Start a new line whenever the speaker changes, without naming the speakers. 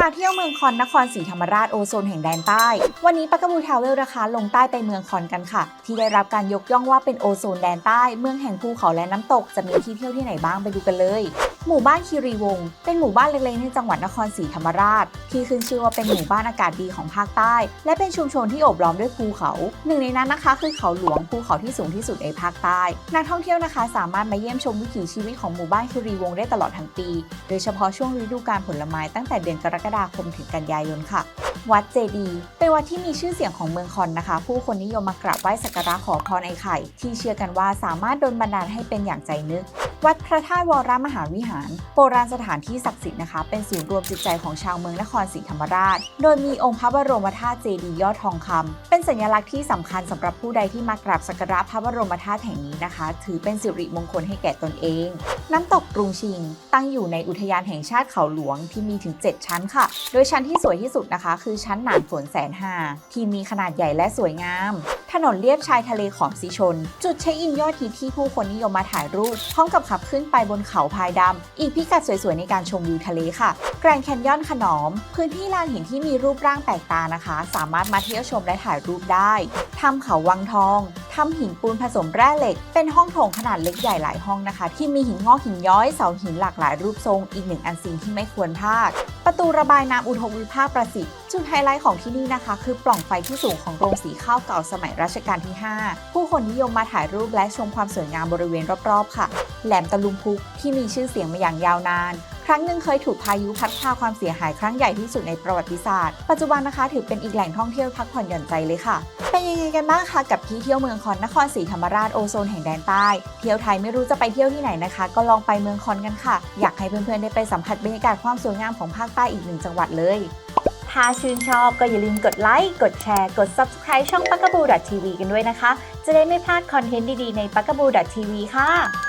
พาเที่ยวเมืองคอนนครศรีธรรมราชโอโซนแห่งแดนใต้ วันนี้ปักกบูทาวเวลนะคะลงใต้ไปเมืองคอนกันค่ะ ที่ได้รับการยกย่องว่าเป็นโอโซนแดนใต้ เมืองแห่งภูเขาและน้ำตกจะมีที่เที่ยวที่ไหนบ้างไปดูกันเลย หมู่บ้านคีรีวงศ์เป็นหมู่บ้านเล็กๆในจังหวัดนครศรีธรรมราช ที่ขึ้นชื่อว่าเป็นหมู่บ้านอากาศดีของภาคใต้ และเป็นชุมชนที่โอบล้อมด้วยภูเขา หนึ่งในนั้นนะคะ คือเขาหลวงภูเขาที่สูงที่สุดในภาคใต้ นักท่องเที่ยวนะคะ สามารถมาเยี่ยมชมวิถีชีวิตของหมู่บ้านคีรีวงศ์ได้ตลอดทั้งปี โดยเฉพาะช่วงฤดูกาลผลไม้ตั้งแต่เดือนกรกฎาคมถึงกันยายนค่ะ วัดเจดีย์เป็นวัดที่มีชื่อเสียงของเมืองคอนนะคะ ผู้คนนิยมมากราบไหว้สักการะขอพรไอ้ไข่ ที่เชื่อกันว่าสามารถดลบันดาลให้เป็นอย่างใจนึก วัดพระธาตุวรมหาวิหาร โบราณสถานที่ศักดิ์สิทธิ์นะคะ เป็นศูนย์รวมจิตใจของชาวเมืองนครศรีธรรมราช โดยมีองค์พระบรมธาตุเจดีย์ยอดทองคำเป็นสัญลักษณ์ที่สำคัญสำหรับผู้ใดที่มากราบสักการะพระบรมธาตุแห่งนี้นะคะ ถือเป็นสิริมงคลให้แก่ตนเอง น้ำตกกรุงชิง ตั้งอยู่ในอุทยานแห่งชาติเขาหลวงที่มีถึง 7 ชั้นค่ะ โดยชั้นที่สวยที่สุดนะคะ คือชั้นหนานฝนแสนหาที่มีขนาดใหญ่และสวยงาม ถนนเลียบชายทะเลของสีชน จุดเช็คอินยอดฮิตที่ผู้คนนิยมมาถ่ายรูป พร้อมกับขับขึ้นไปบนเขาพายดำ อีกพิกัดสวยๆ ในการชมวิวทะเลค่ะ แกรนด์แคนยอนขนอม พื้นที่ลานหินที่มีรูปร่างแปลกตานะคะ สามารถมาเที่ยวชมและถ่ายรูปได้ ถ้ำเขาวังทอง ถ้ำหินปูนผสมแร่เหล็ก เป็นห้องโถงขนาดเล็กใหญ่หลายห้องนะคะ ที่มีหินงอกหินย้อยเสาหินหลากหลายรูปทรง อีกหนึ่งอันซีนที่ไม่ควรพลาดประตูระบายน้ำอุทกวิภาคประสิทธิ์จุดไฮไลท์ของที่นี่นะคะ คือปล่องไฟที่สูงของโรงสีข้าวเก่าสมัยรัชกาลที่ 5 ผู้คนนิยมมาถ่ายรูปและชมความสวยงามบริเวณรอบๆ ค่ะ แหลมตะลุมพุกที่มีชื่อเสียงมาอย่างยาวนาน ครั้งหนึ่งเคยถูกพายุพัดพาความเสียหายครั้งใหญ่ที่สุดในประวัติศาสตร์ ปัจจุบันนะคะถือเป็นอีกแหล่งท่องเที่ยวพักผ่อนหย่อนใจเลยค่ะ เป็นยังไงกันบ้างคะกับที่เที่ยวเมืองคอนนครศรีธรรมราชโอโซนแห่งแดนใต้ เที่ยวไทยไม่รู้จะไปเที่ยวที่ไหนนะคะ ก็ลองไปเมืองคอนกันค่ะ อยากให้เพื่อนๆได้ไปสัมผัสบรรยากาศความสวยงามของภาคใต้อีกหนึ่งจังหวัดเลยถ้าชื่นชอบก็อย่าลืมกดไลค์ กดแชร์ กด Subscribe ช่อง p a k a b o o TV กันด้วยนะคะ จะได้ไม่พลาดคอนเทนต์ดีๆใน p a k a b o o TV ค่ะ